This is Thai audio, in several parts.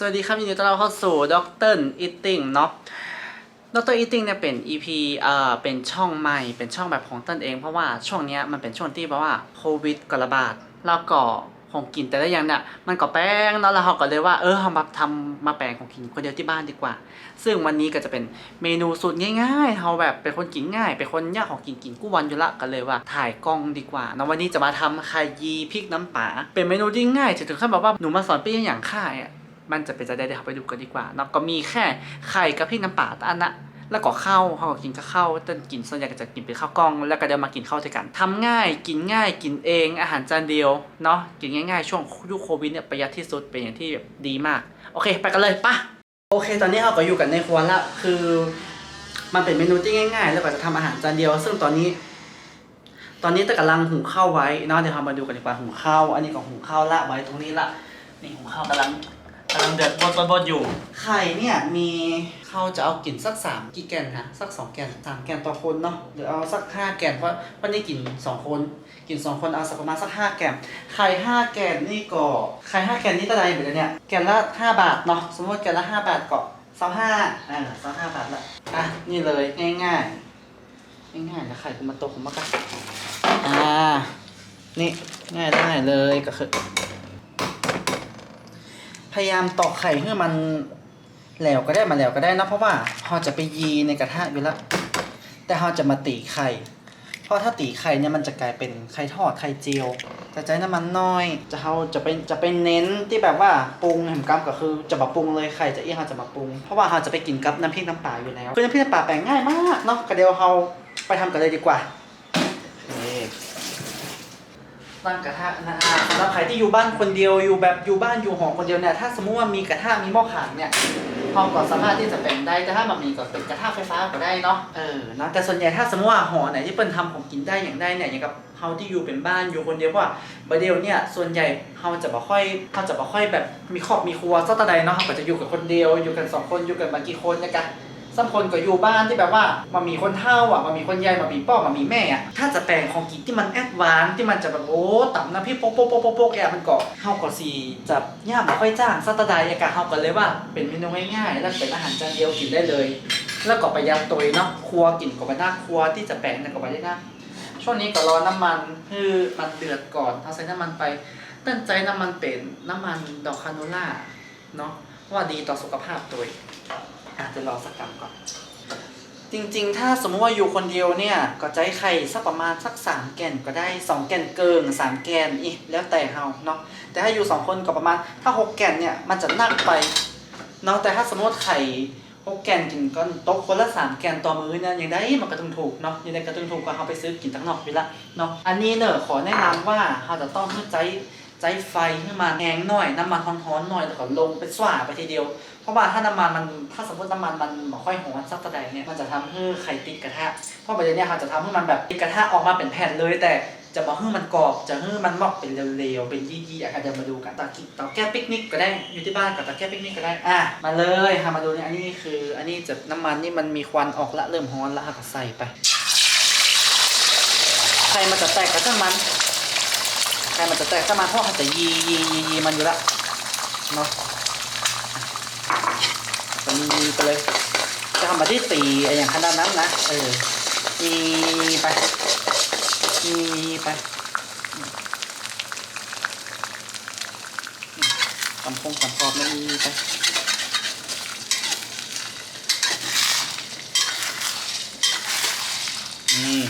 สวัสดีครับยินดีต้อนรับเข้าสู่ด็อกเตอร์อีติ้งเนาะด็อกเตอร์อีติ้งเนี่ยเป็น EP เอ่อเป็นช่องใหม่เป็นช่องแบบของต้นเอง เพราะว่าช่วงเนี้ยมันเป็นช่วงที่แบบว่าโควิดก็ระบาดแล้วก็ของกินแต่ละอย่างเนี่ยมันก็แป้งเนาะแล้วเราก็เลยว่าเออเรามาทำมาแปลงของกินคนเดียวที่บ้านดีกว่า ซึ่งวันนี้ก็จะเป็นเมนูสูตรง่ายๆเราแบบเป็นคนกินง่ายเป็นคนยากของกินกินกู้วันอยู่ละกันเลยว่าถ่ายกล้องดีกว่าเนาะวันนี้จะมาทำไข่ยีพริกน้ำปลาเป็นเมนูที่ง่ายถึงขั้นแบบว่าหนูมาสอนพี่อย่างข้ายอะ มันจะเป็นจะได้เดี๋ยวเราไปดูกันดีกว่าเนาะก็มีแค่ไข่กับพริกน้ำปลาตอันนะแล้วก็ข้าวเขาก็กินกับข้าวต้นกินส่วนใหญ่ก็จะกินเป็นข้าวกล้อง แล้วก็เดี๋ยวมากินข้าวด้วยกันทำง่าย กินง่าย กินเอง อาหารจานเดียว เนาะ กินง่ายๆ ช่วงยุคโควิดเนี่ยประหยัดที่สุด เป็นอย่างที่แบบดีมาก โอเค ไปกันเลยปะโอเค ตอนนี้เราก็อยู่กันในครัวและคือ มันเป็นเมนูที่ง่าย ๆ แล้วก็จะทำอาหารจานเดียว ซึ่งตอนนี้ ตอนนี้ต่กำลังหุงข้าวไว้เนาะ เดี๋ยวเรามาดูกันดีกว่าหุงข้าว อันนี้ก็หุงข้าวละไว้ตรงนี้ละ นี่หุงข้าวกำลัง กำลังเดือดบดบดบดอยู่ ไข่เนี่ยมีเขาจะเอากินสักสามกี่แกนฮะสักสองแกนสามแกนต่อคนเนาะหรือเอาสักห้าแกนเพราะวันนี้กินสองคนกินสองคนเอาสักประมาณสักห้าแกนไข่ห้าแกนนี่ก็ไข่ห้าแกนนี่เท่าไหร่เหมือนเนี่ยแกนละห้าบาทเนาะสมมติแกนละห้าบาทก็สองห้าอ่าสองห้าบาทละอะนี่เลยง่ายง่ายๆง่ายๆแล้วไข่คุณมาโตคุณมากันอ่านี่ง่ายได้เลยก็คือพ ยายามตอกไข่ให้มันแหลวก็ได้มาแหลวก็ได้นะเพราะว่าเราจะไปยีในกระทะอยู่แล้วแต่เราจะมาตีไข่ เพราะถ้าตีไข่เนี่ยมันจะกลายเป็นไข่ทอดไข่เจียวจะใช้น้ำมันน้อยจะเราจะเป็นจะเป็นเน้นที่แบบว่าปรุงแหมกำก็คือจะมาปรุงเลยไข่จะเอี้ยเราจะมาปรุง เพราะว่าเราจะไปกินกับน้ำพริกน้ำปลาอยู่แล้วคือน้ำพริกน้ำปลาแปลงง่ายมากเนาะก็เดี๋ยวเราไปทำกันเลยดีกว่านี่ ตั้งกระทะนะฮะสำหรับใครที่อยู่บ้านคนเดียวอยู่แบบอยู่บ้านอยู่หอคนเดียวเนี่ยถ้าสมมุติว่ามีกระทะมีหม้อข่างเนี่ยเราก็สามารถที่จะเป็นได้แต่ถ้ามันมีก็เป็นกระทะไฟฟ้าก็ได้เนาะเออนะแต่ส่วนใหญ่ถ้าสมมติว่าหอไหนที่เปิ้นทำของกินได้อย่างได้เนี่ยอย่างกับเฮาที่อยู่เป็นบ้านอยู่คนเดียวเพราะว่าบดเดียวเนี่ยส่วนใหญ่เฮาจะบ่ค่อยเฮาจะบ่ค่อยแบบมีครอบมีครัวสักตะใดเนาะเฮาก็จะอยู่กับคนเดียวอยู่กันสองคนอยู่กันบางกี่คนนี่ยกัน สัมคนก็อยู่บ้านที่แบบว่ามันมีคนเฒ่าอะมันมีคนยายมันมีพ่อมันมีแม่อะถ้าจะแปลงของกินที่มันแอดวานที่มันจะแบบโอ้ต่ำน้ำพริกโป๊กโป๊กโป๊กโป๊กโป๊กแกมันก็เฮาก็สีจะย่ามบ่ค่อยจ้างสัตว์ใดอากาศเฮากันเลยว่า เป็นเมนูง่ายๆแล้วเป็นอาหารจานเดียวกินได้เลย แล้วก็ประหยัดตัวเนาะครัวกินก็ไปหน้าครัวที่จะแปลงเนี่ยก็ไปได้น้าช่วงนี้ก็รอน้ำมันคือมันเดือดก่อนเอาใส่น้ำมันไปตั้งใจน้ำมันเป็นน้ำมันดอกคาโนล่าเนาะว่าดีต่อสุขภาพตัว อาจจะรอสักกรัมก่อน จริงๆ ถ้าสมมติว่าอยู่คนเดียวเนี่ย ก็จะให้ไข่สักประมาณสักสามแกนก็ได้สองแกนเกินสามแกนอีกแล้วแต่เฮาเนาะแต่ถ้าอยู่สองคนก็ประมาณถ้าหกแกนเนี่ยมันจะหนักไปเนาะแต่ถ้าสมมติไข่หกแกนกินก็ตกคนละสามแกนต่อมื้อเนี่ยย่างได้มันก็ต้องถูกเนาะยังไงก็ต้องถูกกว่าเขาไปซื้อกินตั้งนอกอยู่ละเนาะอันนี้เนอะขอแนะนำว่าเราจะต้องให้ใจใจไฟให้มันแห้งหน่อยน้ำมันร้อนๆหน่อยแล้วก็ลงไปสว่าไปทีเดียว ราะว่าถ้าน้ำมันมันถ้าสมมติน้ำมันมันไม่ค่อยหอมสักตะใดเนี่ยมันจะทำให้ไข่ติดกระทะเพราะประเด็นเนี่ยค่ะจะทำให้มันแบบติดกระทะออกมาเป็นแผ่นเลย แต่จะมาให้มันกรอบจะให้มันมอกเป็นเร็วๆเป็นยี่ๆอะค่ะเดี๋ยวมาดูกันตากิเตาแก้ปิกนิกก็ได้อยู่ที่บ้านกับตาแก้ปิกนิกก็ได้อะมาเลยค่ะมาดูเนี่ยอันนี้คืออันนี้จะน้ำมันนี่มันมีควันออกละเริ่มร้อนละค่ะก็ใส่ไปไข่มันจะแตกกับช่ามันไข่มันจะแตกช่ามันเพราะเขาจะยียียียีมันอยู่ละเนาะ ก็มีไปเลยจะทำมาที่ตีอย่างขนาดนั้นนะเออมีไปมีไปกำพงกำพอบไม่มีไปนี่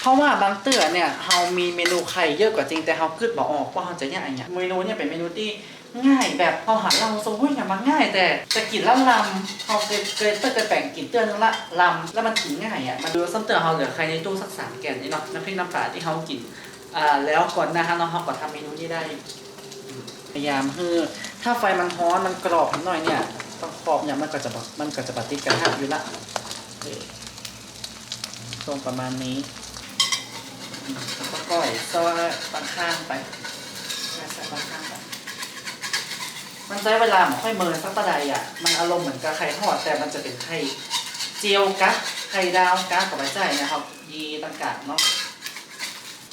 เพราะว่าบางเตือเนี่ยเฮามีเมนูไข่เยอะกว่าจริงแต่เฮาคิดบ่ออกว่าเฮาจะย่างอย่างเมนูเนี่ยเป็นเมนูที่ ง่ายแบบเฮาหาเราสมมติอย่างมันง่าย แต่จะกินแล้วลำเฮาเคยเคยเตือนเคยแบ่งกินเตือนนึงละลำแล้วมันกินง่ายอะมันดูซ้ำเตือนเฮาเหลือไข่ในตู้สักสามแกนนี่เนาะน้ำพริกน้ำปลาที่เฮากินอ่าแล้วก่อนน้าฮะเนาะเฮาก็ทำเมนูนี้ได้พยายามคือถ้าไฟมันร้อนมันกรอบนิดหน่อยเนี่ยต้องขอบเนี่ยมันก็จะมันก็จะปฏิดกระทะอยู่ละตรงประมาณนี้แล้วก็ก้อยซอยบางข้างไปใส่บางข้างไป มันใช้เวลาไม่ค่อยเมินสักตะใดอะ มันอารมณ์เหมือนกับไข่ทอดแต่มันจะเป็นไข่เจียวกะไข่ดาวกะกับใบใจนะครับ ยีต่างกาเนาะ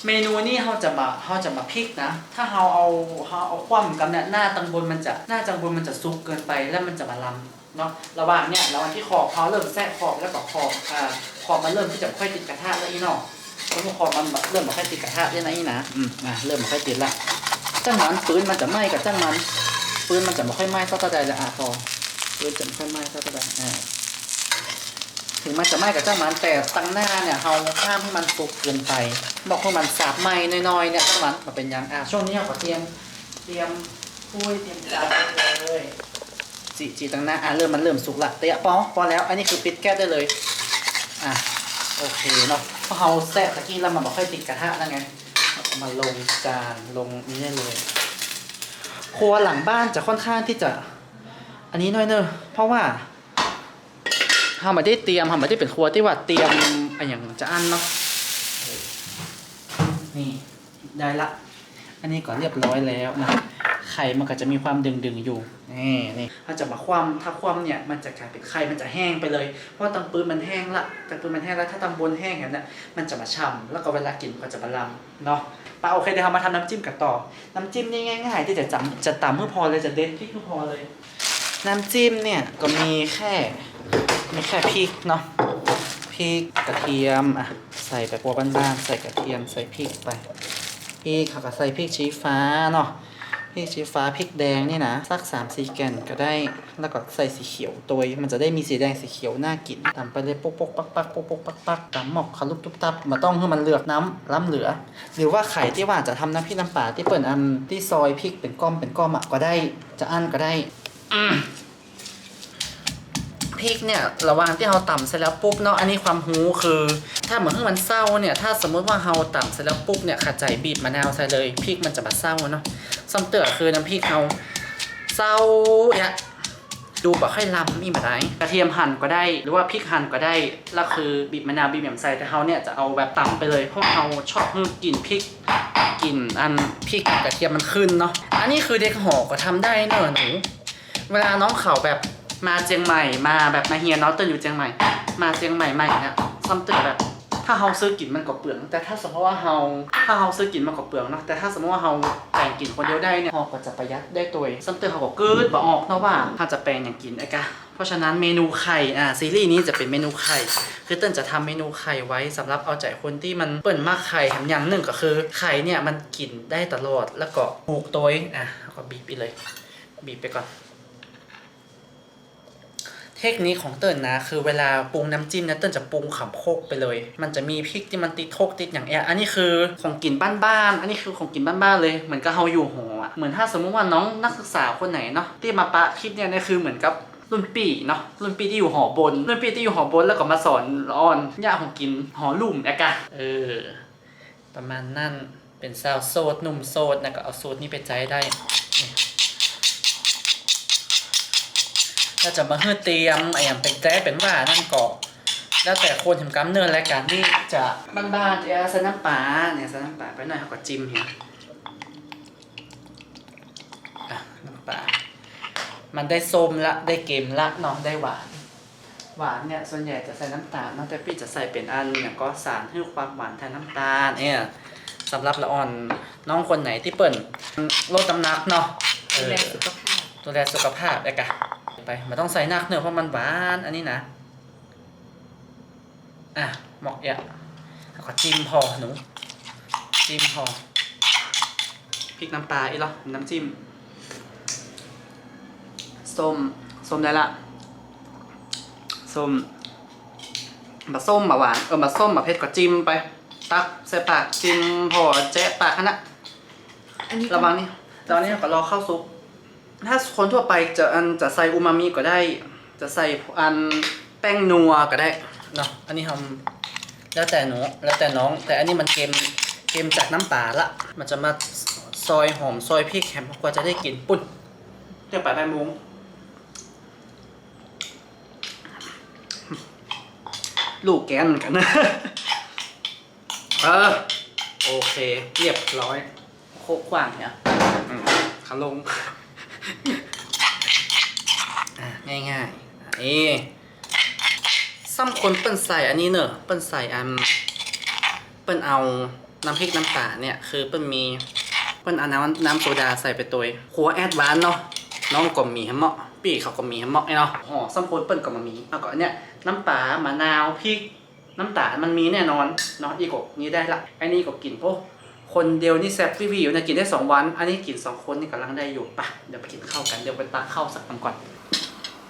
เมนูนี่เขาจะมาเขาจะมาพริกนะ ถ้าเราเอาเราเอาคว่ำกันเนี่ยหน้าตังบนมันจะหน้าตังบนมันจะซุกเกินไปแล้วมันจะมาลำเนาะ ระหว่างเนี่ยระหว่างที่ขอบเขาเริ่มแทรกขอบแล้วก็ขอบอ่าขอบมันเริ่มที่จะค่อยติดกระทะแล้วอีเนาะแล้วพอขอบมันเริ่มมาค่อยติดกระทะได้นะอีนะ อืมอะเริ่มมาค่อยติดละจ้างมันปืนมันจะไหม้กับจ้างมัน ปืนมันจะไม่ค่อยไหม้เท่าตะใดละอะพอปืนจะไม่ค่อยไหม้เท่าตะใดอ่าถึงมันจะไหม้กับเจ้ามันแต่ตั้งหน้าเนี่ยเราห้ามให้มันสุกเกินไป บอกให้มันสาบไหม้น้อยๆเนี่ยเจ้ามันมาเป็นยังอะช่วงนี้เราก็เตรียมเตรียมปุ้ยเตรียมจานเลยจีจีตั้งหน้าอะเริ่มมันเริ่มสุกละเตะปอพอแล้ว อันนี้คือปิดแก๊สได้เลยอะโอเคเนาะเพราะเราแซ่บตะกี้แล้วมันบอกค่อยติดกระทะแล้วไงมาลงจานลงนี้ได้เลย ครัวหลังบ้านจะค่อนข้างที่จะ อันนี้น้อยเนอะเพราะว่าเราไม่ได้เตรียมเราไม่ได้เป็นครัวที่ว่าเตรียมอะไรอย่างจะอันเนาะนี่ได้ละ อันนี้ก็เรียบร้อยแล้วนะ ไข่มันก็จะมีความดึงดึงอยู่นี่นี่ถ้าจะมาคว่ำถ้าคว่ำเนี่ยมันจะกลายเป็นไข่มันจะแห้งไปเลย เพราะตังปืนมันแห้งละตังปืนมันแห้งแล้วถ้าตังบนแห้งอย่างนั้นมันจะมาฉ่ำแล้วก็เวลากินก็จะมาลำเนาะปาโอเคเดี๋ยวเรามาทำน้ำจิ้มกันต่อ น้ำจิ้มนี่ง่ายๆที่จะจำจะตำเมื่อพอเลยจะเด็ดพริกเมื่อพอเลย น้ำจิ้มเนี่ยก็มีแค่มีแค่พริกเนาะพริกกระเทียมอะใส่ไปพวกบ้านๆใส่กระเทียมใส่พริกไปพริกเขาก็ใส่พริกชี้ฟ้าเนาะ พริกชี้ฟ้าพริกแดงนี่นะสักสามสี่แกนก็ได้ แล้วก็ใส่สีเขียวตัวมันจะได้มีสีแดงสีเขียวน่ากินตำไปเลยปุ๊กปุ๊กปักปักปุ๊กปุ๊กปักปักตำหมอกคารุบตุบตับมาต้องให้มันเลือกน้ำล้ำเหลือ หรือว่าไข่ที่ว่าจะทำน้ำพริกน้ำปลาที่เปิดอันที่ซอยพริกเป็นก้อมเป็นก้อมอะก็ได้จะอั้นก็ได้ พริกเนี่ยระหว่างที่เราต่ำเสร็จแล้วปุ๊บเนาะอันนี้ความหูคือ ถ้าเหมือนให้มันเศร้าเนี่ยถ้าสมมติว่าเราต่ำเสร็จแล้วปุ๊บเนี่ยขัดใจบีบมะนาวใส่เลยพริกมันจะมาเศร้าเนาะซ้ำเตือคือน้ำพริกเราเศร้าเนี่ยดูแบบค่อยล้ำมีแบบไหนกระเทียมหั่นก็ได้หรือว่าพริกหั่นก็ได้แล้วคือบีบมะนาวบีบแหม่มใส่แต่เขาเนี่ยจะเอาแบบต่ำไปเลยเพราะเราชอบกลิ่นพริกกลิ่นอันพริกกระเทียมมันขึ้นเนาะอันนี้คือเด็กหอก็ทำได้เนอะหนูเวลาน้องเขาแบบ มาเชียงใหม่มาแบบมาเฮียน้องเติ้ลอยู่เชียงใหม่ มาเชียงใหม่ใหม่เนี่ยซ้ำเตือแบบถ้าเฮาซื้อกินมันก็เปลือง แต่ถ้าสมมติว่าเฮาถ้าเฮาซื้อกินมันก็เปลืองเนาะแต่ถ้าสมมติว่าเฮาแบ่งกินคนเดียวได้เนี่ยเฮาก็จะประหยัดได้ตัวซ้ำเตือเขาก็กิดบ่ออกเนาะว่าเฮาจะแปลงอย่างกินไอ้กะเพราะฉะนั้นเมนูไข่อ่าซีรีส์นี้จะเป็นเมนูไข่คือเติ้ลจะทำเมนูไข่ไว้สำหรับเอาใจคนที่มันเปิ่นมากไข่แถมอย่างหนึ่งก็คือไข่เนี่ยมันกินได้ตลอดแล้วก็หูกตัวอะก็บีบไปเลย บีบไปก่อน เทคนิคของเติ้ลนะ คือเวลาปรุงน้ำจิ้มนะเติ้ลจะปรุงขำโคกไปเลย มันจะมีพริกที่มันติดโคกติดอย่างเงี้ยอันนี้คือของกินบ้านๆอันนี้คือของกินบ้านๆเลยเหมือนกับเฮาอยู่หออะเหมือนถ้าสมมุติว่าน้องนักศึกษาคนไหนเนาะที่มาปะคลิปเนี่ยเนี่ยคือเหมือนกับรุ่นปีเนาะรุ่นปีที่อยู่หอบน รุ่นปีที่อยู่หอบนแล้วก็มาสอนอ่อนย่าของกินหอลุ่มอะกะเออ ประมาณนั่นเป็นสาวโสดหนุ่มโสดนะก็เอาสูตรนี้ไปใจได้ ถ้าจะมาเฮือเตรียมไอ้อย่างเป็นแจ้เป็นว่านั่นก็แล้วแต่คนทำกำเนิดรายการที่จะบ้านๆจะใส่น้ำปลาเนี่ยใส่น้ำปลาไปหน่อยเขาก็จิ้มเฮียอะน้ำปลามันได้ส้มละได้เกมละเนาะได้หวาน หวานเนี่ยส่วนใหญ่จะใส่น้ำตาลเนอกแต่พี่จะใส่เป็นอันเนี่ยก็สารให้ความหวานแทนน้ำตาลเนี่ยสำหรับละอ่อนน้องคนไหนที่เปิ่นลดน้ำหนักเนาะเอดูอแลสุขภาพดูแลสุขภาพเลยกะ ไปมันต้องใส่นักเนอะเพราะมันหวานอันนี้นะ อะเหมาะอะแล้วก็จิ้มพอหนู จิ้มพอพริกน้ำปลาอีกเหรอน้ำจิ้มส้มส้มได้ละส้มมาส้มมาหวานเออมาส้มมาเผ็ดก็จิ้มไป ตักใส่ปากจิ้มพอแจ๊ะปากขนาดอันนี้ระวังนี่ระวังนี่ก็รอเข้าซุป ถ้าคนทั่วไปจะอันจะใส่อูมามิก็ได้ จะใส่อันแป้งนัวก็ได้เนาะอันนี้ทำแล้วแต่หนูแล้วแต่น้อง แต่อันนี้มันเกมเกมจากน้ำปลาละมันจะมาซอยหอมซอยพริกแฮมกว่าจะได้กลิ่นปุ่นเรียกไปไปมุงลูกแกนเหมือนกันนะเออโอเค เรียบร้อย โคกขวางเนี่ยอืมขาลง อะง่ายๆอะนี่ซ้ำคนเปิ้นใส่อันนี้เนอะเปิ้นใส่อันเปิ้นเอาน้ำพริกน้ำปลาเนี่ยคือเปิ้นมีเปิ้นเอาน้ำน้ำโซดาใส่ไปตัวหัวแอดวานเนาะน้องก็มีให้เหมาะปี่เขาก็มีให้เหมาะไอ้เนาะอ๋อซัมโพนเปิ้นก็มามีแล้วก็เนี่ยน้ำปลามะนาวพริกน้ำตาลมันมีแน่นอนเนาะอีกกนี้ได้ละไอ้นี่ก็กินโอ้ คนเดียวนี่แซ่บวิวๆนะกินได้สองวัน อันนี้กินสองคนนี่กำลังได้อยู่ปะเดี๋ยวไปกินข้าวกันเดี๋ยวไปตักข้าวสักคำก่อน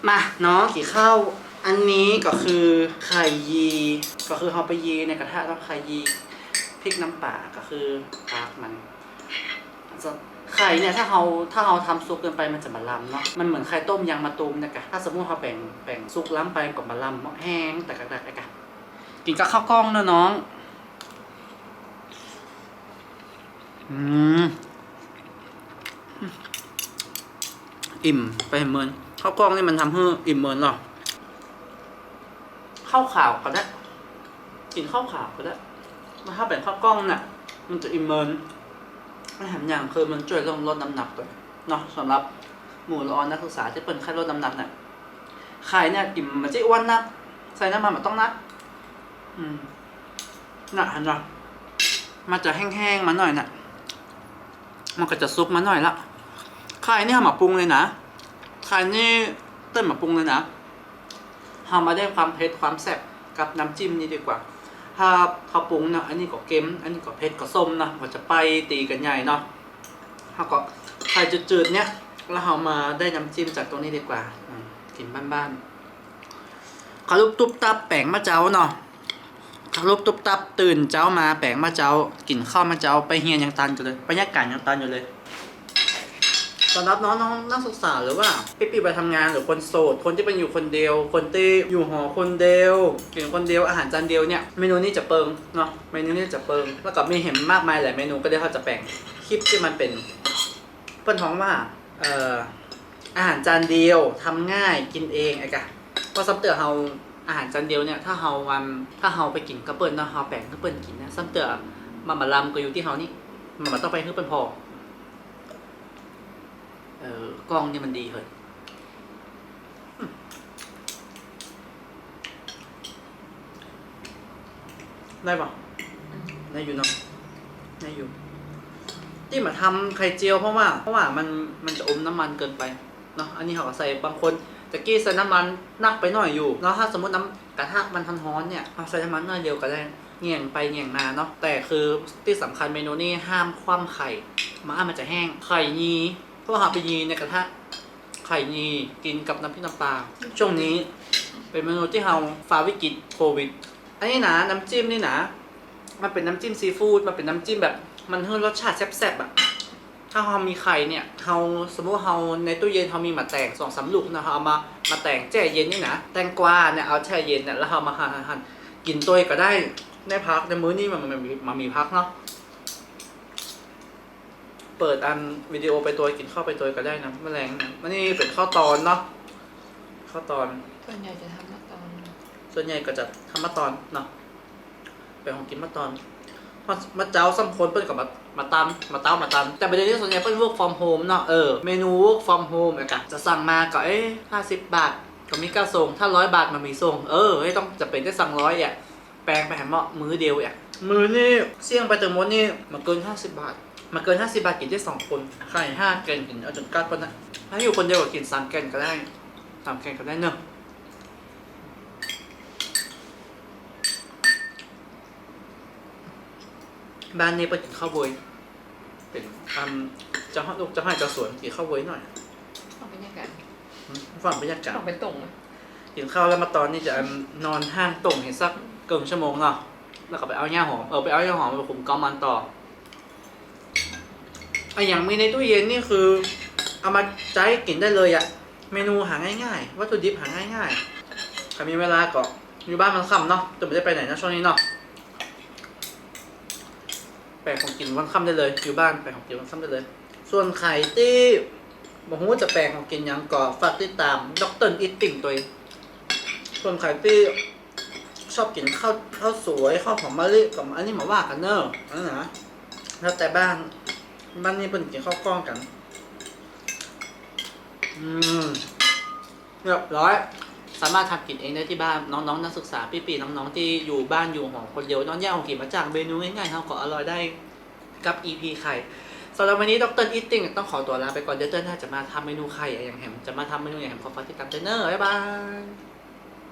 มาเนาะกี่ข้าวอันนี้ก็คือไข่ยี ก็คือเอาไปยีในกระทะแล้วไข่ยีพริกน้ำปลาก็คือปากมันไข่เนี่ยถ้าเราถ้าเราทำซุปเกินไปมันจะมาล้ำเนาะมันเหมือนไข่ต้มยางมะตูมนะกะถ้าสมมติเราแบ่งแบ่งซุปล้ำไปก็มาล้ำเนาแห้งแต่กระดกกะกินกับข้าวกล้องเนอะน้อง อืมอิ่มไปเมินข้าวกล้องนี่มันทำให้อิ่มเมินหรอข้าวขาวก็ได้กินข้าวขาวก็ได้มาถ้าเป็นข้าวกล้องน่ะ มันจะอิ่มเมินอาหารอย่างคือมันช่วยลดลดน้ำหนักด้วยเนาะสำหรับหมู่ร้อนนักศึกษาที่เป็นไข้ลดน้ำหนักเนี่ยไข่เนี่ยอิ่มมันจะอ้วนนัก ใส่น้ำมันมันต้องนัก อืมน่ะเห็นะมันจะแห้งๆมาหน่อยน่ะ มันก็จะซุปมาหน่อยละไข่นี่ทำมาปรุงเลยนะไข่นี่เต้นมาปรุงเลยนะทำมาได้ความเผ็ดความแซ่บกับน้ำจิ้มนี่ดีกว่า ถ้าเขาปรุงนะอันนี้ก็เค็มอันนี้ก็เผ็ดก็ส้มนะมันจะไปตีกันใหญ่เนาะถ้าก็ไข่จืดๆเนี่ยแล้วเรามาได้น้ำจิ้มจากตรงนี้ดีกว่าอืมกินบ้านๆขาลูกตุ๊บตับแป้งมะเจ้าเนาะ ขาลูกตุ๊บตับตื่นเจ้ามาแป้งมะเจ้ากินข้าวมะเจ้าไปเฮียนยังตันอยู่เลยบรรยากาศยังตันอยู่เลยสำหรับน้องน้องนักศึกษาหรือว่าพี่ปีไปทำงานหรือคนโสด คนที่เป็นอยู่คนเดียว คนที่อยู่หอคนเดียวกินคนเดียวอาหารจานเดียวเนี่ยเมนูนี้จะเปิงเนาะเมนูนี้จะเปิงแล้วก็มีเห็นมากมายหลายเมนูก็ได้เขาจะแบ่งคลิปที่มันเป็นเปิ้นท้องว่าเอ่ออาหารจานเดียวทำง่ายกินเองไอ้กะว่าซัมเตอร์เฮา อาหารจานเดียวเนี่ยถ้าเฮาวันถ้าเฮาไปกินกระเปิ้ลเนาะเฮาแบ่งกระเปิ้ลกินนะซัมเตอร์มามาลำก็อยู่ที่เฮานี่มันมาต้องไปคือเปิ้นพอเออกล้องนี่มันดีเลยได้ปะได้อยู่เนาะได้อยู่ ที่มาทำไข่เจียวเพราะว่า เพราะว่ามันมันจะอมน้ำมันเกินไปเนาะอันนี้เขาใส่บางคน ตะกี้ใส่น้ำมันนักไปหน่อยอยู่แล้วถ้าสมมติน้ำกระทะมันทันร้อนเนี่ยเอาใส่น้ำมันหน่อยเดียวก็ได้เงี่ยงไปเงี่ยงมาเนาะแต่คือที่สำคัญเมนูนี้ห้ามคว่ำไข่มามันจะแห้งไข่ยีเพราะว่าไปยีในกระทะไข่ยีกินกับน้ำพริกน้ำปลาช่วงนี้เป็นเมนูที่เราฝ่าวิกฤตโควิดอันนี้นะน้ำจิ้มนี่นะมันเป็นน้ำจิ้มซีฟู้ดมันเป็นน้ำจิ้มแบบมันให้รสชาติแซ่บๆอะ ถ้าเรามีไข่เนี่ยเราสมมติเราในตู้เย็นเรามีมาแต่งสองสามลูกนะเราเอามามาแต่งแช่เย็นนี่นะแตงกวาเนี่ยเอาแช่เย็นเนี่ยแล้วเรามาหั่นหั่นหั่นกินตัวก็ได้ได้พักในมื้อนี้มันมันมีมันมีพักเนาะเปิดอันวิดีโอไปตัวกินข้าวไปตัวก็ได้นะแมลงนะมันนี่เป็นข้าวตอนเนาะข้าวตอนส่วนใหญ่จะทำมาตอน ส่วนใหญ่ก็จะทำมาตอนเนาะเป็นของกินมาตอนพอมาเจ้าซ้ำคนเปิ้นกับมา มาตำมาเต้ามาตำแต่ประเด็นที่ส่วนใหญ่เปิ้น work from home เนาะเออเมนู work from home อะกะจะสั่งมาก็เอ๊ะห้าสิบบาทก็มีก้าส่งถ้าร้อยบาทมันมีส่งเออไม่ต้องจะเป็นได้สั่งร้อยอะแปลงไปหาเหมาะมือเดียวอะมือนี่เสี่ยงไปถึงมดนี่มาเกินห้าสิบบาทมาเกินห้าสิบบาทกินได้สองคนไข่ห้าแกนกินเอาจนกัดปะนะถ้าอยู่คนเดียวก็กินสามแกนก็ได้สามแกนก็ได้เนอะ บ้านนี้ไปกินข้าวบวยเป็นอืมเจ้าห้องลูกเจ้าให้เจ้าสวนกินข้าวบวยหน่อยต้องบรรยากาศอืมฟังบรรยากาศต้องไปตรงไหมกินข้าวแล้วมาตอนนี้จะอืมนอนห้างตรงเห็นสักเกินชั่วโมงเนาะแล้วก็ไปเอาหญ้าหอมเออไปเอาหญ้าหอมไปขุมเกามันต่อไออย่างมีในตู้เย็นนี่คือ เอามาใจกินได้เลยอะเมนูหาง่ายๆวัตถุดิบหาง่ายๆใครมีเวลาก็อยู่บ้านมันค่ำเนาะจะไม่ได้ไปไหนนะช่วงนี้เนาะ แปลงของกินวันค่ำได้เลย อยู่บ้านแปลงของกินวันค่ำได้เลย ส่วนไข่ที่บอกว่าจะแปลงของกินยังก่อฝากติดตามด็อกเตอร์อิตติ่งตัวเองส่วนไข่ที่ชอบกินข้าวข้าวสวยข้าวหอมมะลิกับอันนี้มาว่ากันเนอะนนั้นนะแล้วแต่บ้านบ้านนี้เป็นกินข้าวกล้องกัน อืมเรียบร้อย สามารถทำกินเองได้ที่บ้านน้องๆนักศึกษาพี่ๆน้องๆที่อยู่บ้านอยู่หอคนเดียวน้องแยกของกินมาจากเมนูง่ายๆทำก็อร่อยได้กับ EP ไข่สำหรับวันนี้ดรอีทติ้งต้องขอตัวลาไปก่อนเดี๋ยวเต้นน่าจะมาทำเมนูไข่อย่างแฮมจะมาทำเมนูอย่างแฮมขอฝากติดตามเต้นเนอร์บ๊ายบาย